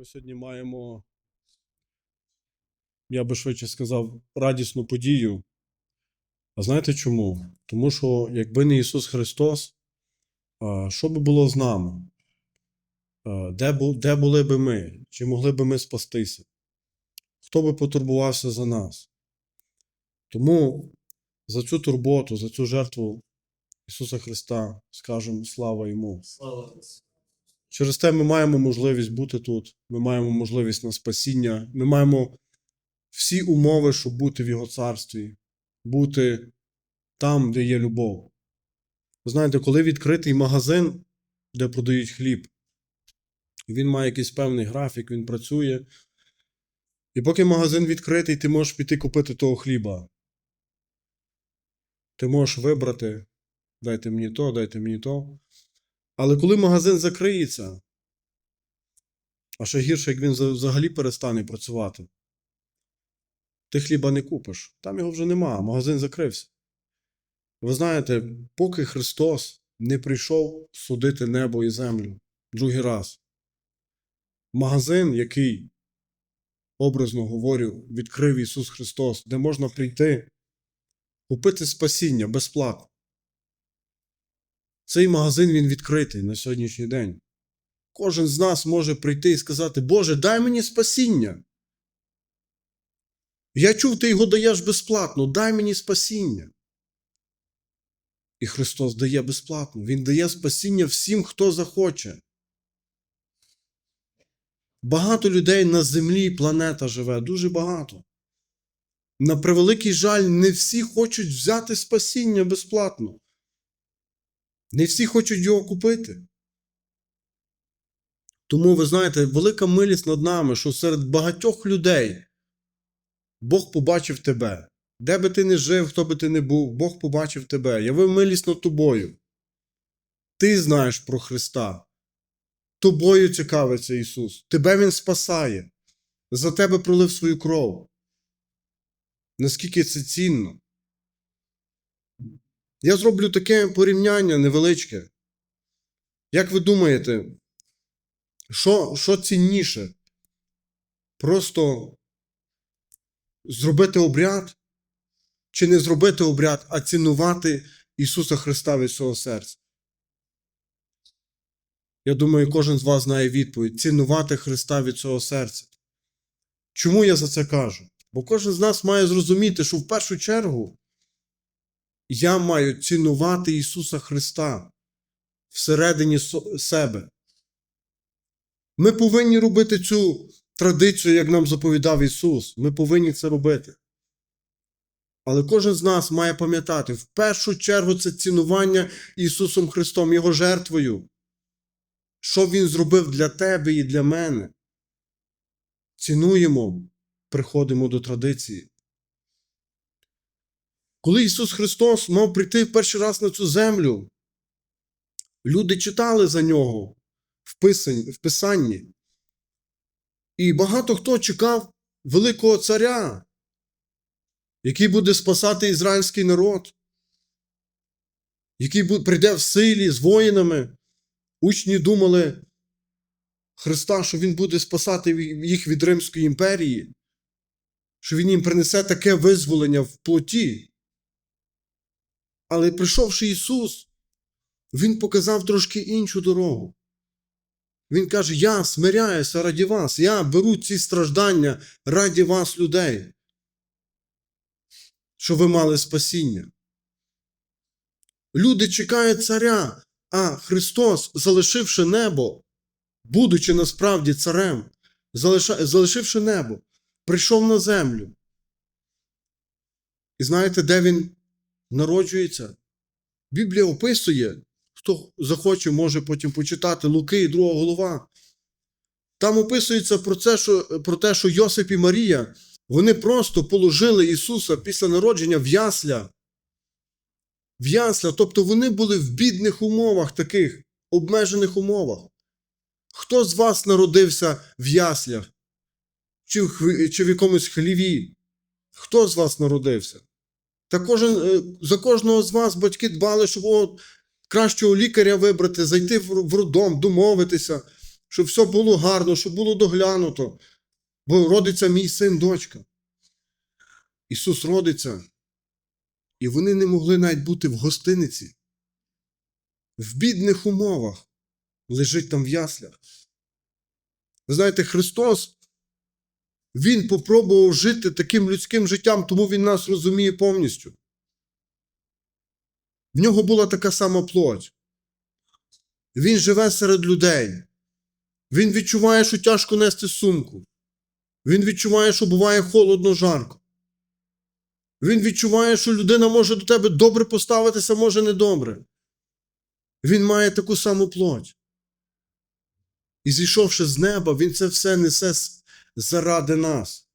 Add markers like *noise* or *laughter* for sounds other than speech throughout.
Ми сьогодні маємо, я би швидше сказав, радісну подію. А знаєте чому? Тому що якби не Ісус Христос, що би було з нами? Де, де були би ми? Чи могли би ми спастися? Хто би потурбувався за нас? Тому за цю турботу, за цю жертву Ісуса Христа скажемо слава Йому. Слава. Через те ми маємо можливість бути тут, ми маємо можливість на спасіння, ми маємо всі умови, щоб бути в Його царстві, бути там, де є любов. Ви знаєте, коли відкритий магазин, де продають хліб, він має якийсь певний графік, він працює. І поки магазин відкритий, ти можеш піти купити того хліба. Ти можеш вибрати, дайте мені то, дайте мені то. Але коли магазин закриється, а ще гірше, як він взагалі перестане працювати, ти хліба не купиш. Там його вже нема, магазин закрився. Ви знаєте, поки Христос не прийшов судити небо і землю другий раз, магазин, який, образно говорю, відкрив Ісус Христос, де можна прийти, купити спасіння безплатно. Цей магазин він відкритий на сьогоднішній день. Кожен з нас може прийти і сказати: Боже, дай мені спасіння. Я чув, ти його даєш безплатно, дай мені спасіння. І Христос дає безплатно. Він дає спасіння всім, хто захоче. Багато людей на землі планета живе, дуже багато. На превеликий жаль, не всі хочуть взяти спасіння безплатно. Не всі хочуть його купити. Тому, ви знаєте, велика милість над нами, що серед багатьох людей Бог побачив тебе. Де би ти не жив, хто би ти не був, Бог побачив тебе, явив милість над тобою. Ти знаєш про Христа. Тобою цікавиться Ісус. Тебе Він спасає. За тебе пролив свою кров. Наскільки це цінно? Я зроблю таке порівняння невеличке. Як ви думаєте, що, що цінніше? Просто зробити обряд? Чи не зробити обряд, а цінувати Ісуса Христа від свого серця? Я думаю, кожен з вас знає відповідь: цінувати Христа від свого серця. Чому я за це кажу? Бо кожен з нас має зрозуміти, що в першу чергу я маю цінувати Ісуса Христа всередині себе. Ми повинні робити цю традицію, як нам заповідав Ісус. Ми повинні це робити. Але кожен з нас має пам'ятати, в першу чергу це цінування Ісусом Христом, Його жертвою. Що Він зробив для тебе і для мене. Цінуємо, приходимо до традиції. Коли Ісус Христос мав прийти перший раз на цю землю, люди читали за нього в Писанні. І багато хто чекав великого царя, який буде спасати ізраїльський народ, який прийде в силі з воїнами. Учні думали Христа, що Він буде спасати їх від Римської імперії, що Він їм принесе таке визволення в плоті. Але прийшовши Ісус, Він показав трошки іншу дорогу. Він каже: Я смиряюся раді вас, я беру ці страждання раді вас, людей, що ви мали спасіння. Люди чекають царя, а Христос, залишивши небо, будучи насправді царем, залишивши небо, прийшов на землю. І знаєте, де він народжується? Біблія описує, хто захоче, може потім почитати Луки, 2 голова. Там описується про те, що, про те, що Йосип і Марія вони просто положили Ісуса після народження в ясля. В ясля, тобто вони були в бідних умовах, таких обмежених умовах. Хто з вас народився в яслях? Чи в, чи в якомусь хліві? Хто з вас народився? Та кожен, е, за кожного з вас батьки дбали, щоб от, кращого лікаря вибрати, зайти в, роддом, домовитися. щоб все було гарно, щоб було доглянуто, бо родиться мій син, дочка. Ісус родиться, і вони не могли навіть бути в гостиниці, в бідних умовах, лежить там в яслях. Ви знаєте, Христос, Він попробував жити таким людським життям, тому Він нас розуміє повністю. В нього була така сама плоть. Він живе серед людей. Він відчуває, що тяжко нести сумку. Він відчуває, що буває холодно, жарко. Він відчуває, що людина може до тебе добре поставитися, може недобре. Він має таку саму плоть. І зійшовши з неба, він це все несе заради нас.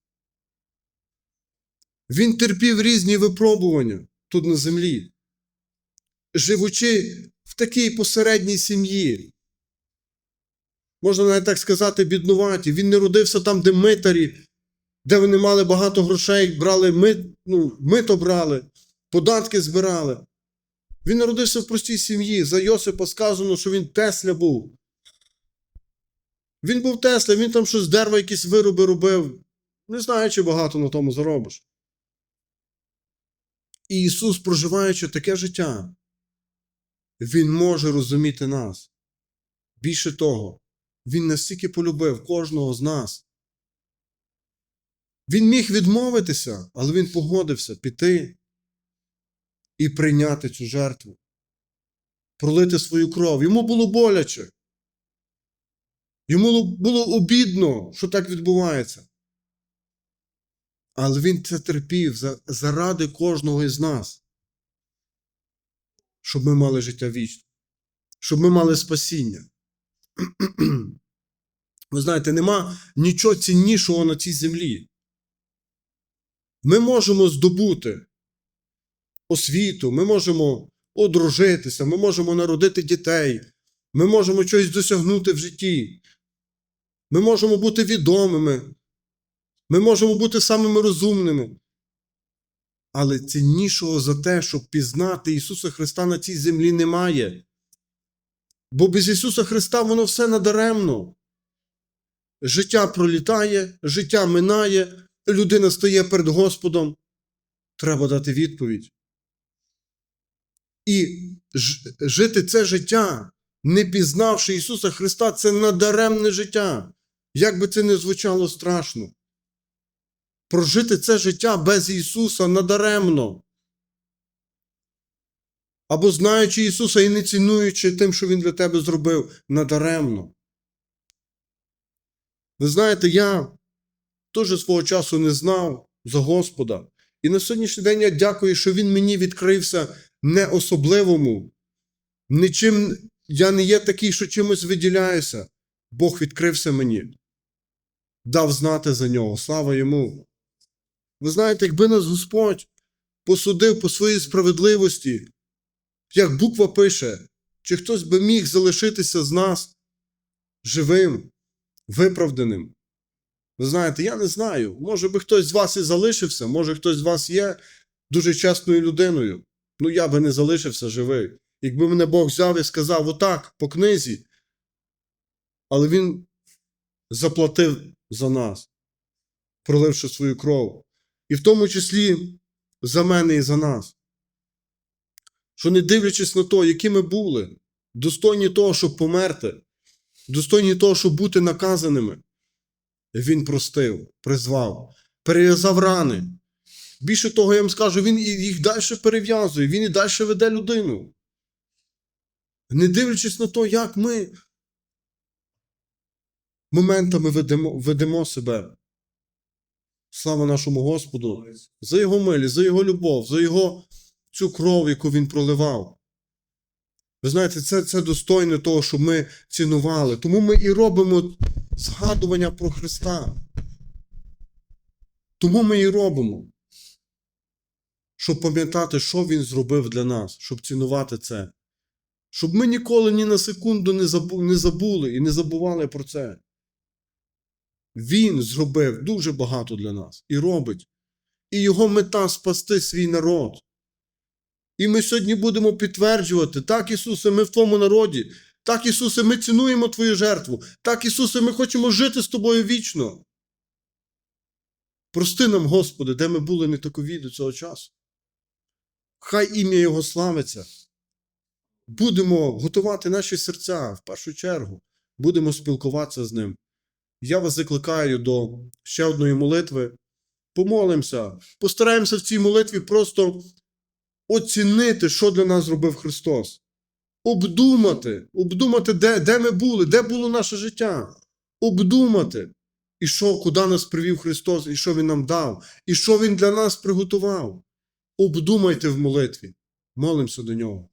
Він терпів різні випробування тут на землі, живучи в такій посередній сім'ї. Можна навіть так сказати, біднуваті. Він не родився там, де митарі, де вони мали багато грошей, брали мит, ну, мито брали, податки збирали. Він народився в простій сім'ї. За Йосипа сказано, що він Тесля був. Він був Тесля, він там щось дерева якісь вироби робив. Не знаю, чи багато на тому заробиш. І Ісус, проживаючи таке життя, Він може розуміти нас. Більше того, Він настільки полюбив кожного з нас. Він міг відмовитися, але він погодився піти і прийняти цю жертву, пролити свою кров. Йому було боляче. Йому було обідно, що так відбувається. Але він це терпів заради кожного із нас, щоб ми мали життя вічне, щоб ми мали спасіння. *clears throat* Ви знаєте, нема нічого ціннішого на цій землі. Ми можемо здобути освіту, ми можемо одружитися, ми можемо народити дітей, ми можемо щось досягнути в житті. Ми можемо бути відомими, ми можемо бути самими розумними. Але ціннішого за те, щоб пізнати Ісуса Христа на цій землі немає. Бо без Ісуса Христа воно все надаремно. Життя пролітає, життя минає, людина стає перед Господом. Треба дати відповідь. І жити це життя, не пізнавши Ісуса Христа, це надаремне життя. Як би це не звучало страшно. Прожити це життя без Ісуса надаремно. Або знаючи Ісуса і не цінуючи тим, що Він для тебе зробив, надаремно. Ви знаєте, я теж свого часу не знав за Господа. І на сьогоднішній день я дякую, що Він мені відкрився не особливому. Нічим я не є такий, що чимось виділяюся. Бог відкрився мені, дав знати за нього. Слава йому. Ви знаєте, якби нас Господь посудив по своїй справедливості, як буква пише, чи хтось би міг залишитися з нас живим, виправданим. Ви знаєте, я не знаю. Може би хтось з вас і залишився, може хтось з вас є дуже чесною людиною. Ну, я би не залишився живий. Якби мене Бог взяв і сказав отак, по книзі, але Він заплатив за нас, проливши свою кров. І в тому числі за мене і за нас. Що не дивлячись на те, які ми були, достойні того, щоб померти, достойні того, щоб бути наказаними, він простив, призвав, перев'язав рани. Більше того, я вам скажу, він їх далі перев'язує, він і далі веде людину. Не дивлячись на те, як ми моментами ведемо, ведемо себе. Слава нашому Господу за Його милість, за Його любов, за Його цю кров, яку Він проливав. Ви знаєте, це, це достойне того, щоб ми цінували. Тому ми і робимо згадування про Христа. Тому ми і робимо. Щоб пам'ятати, що Він зробив для нас, щоб цінувати це. Щоб ми ніколи ні на секунду не забули і не забували про це. Він зробив дуже багато для нас і робить. І його мета спасти свій народ. І ми сьогодні будемо підтверджувати, так, Ісусе, ми в твоєму народі. Так, Ісусе, ми цінуємо Твою жертву. Так, Ісусе, ми хочемо жити з Тобою вічно. Прости нам, Господи, де ми були не такові до цього часу. Хай ім'я Його славиться. Будемо готувати наші серця в першу чергу. Будемо спілкуватися з ним. Я вас закликаю до ще одної молитви. Помолимося, постараємося в цій молитві просто оцінити, що для нас зробив Христос. Обдумати, обдумати, де, де ми були, де було наше життя. Обдумати, і що, куди нас привів Христос, і що Він нам дав, і що Він для нас приготував. Обдумайте в молитві. Молимося до нього.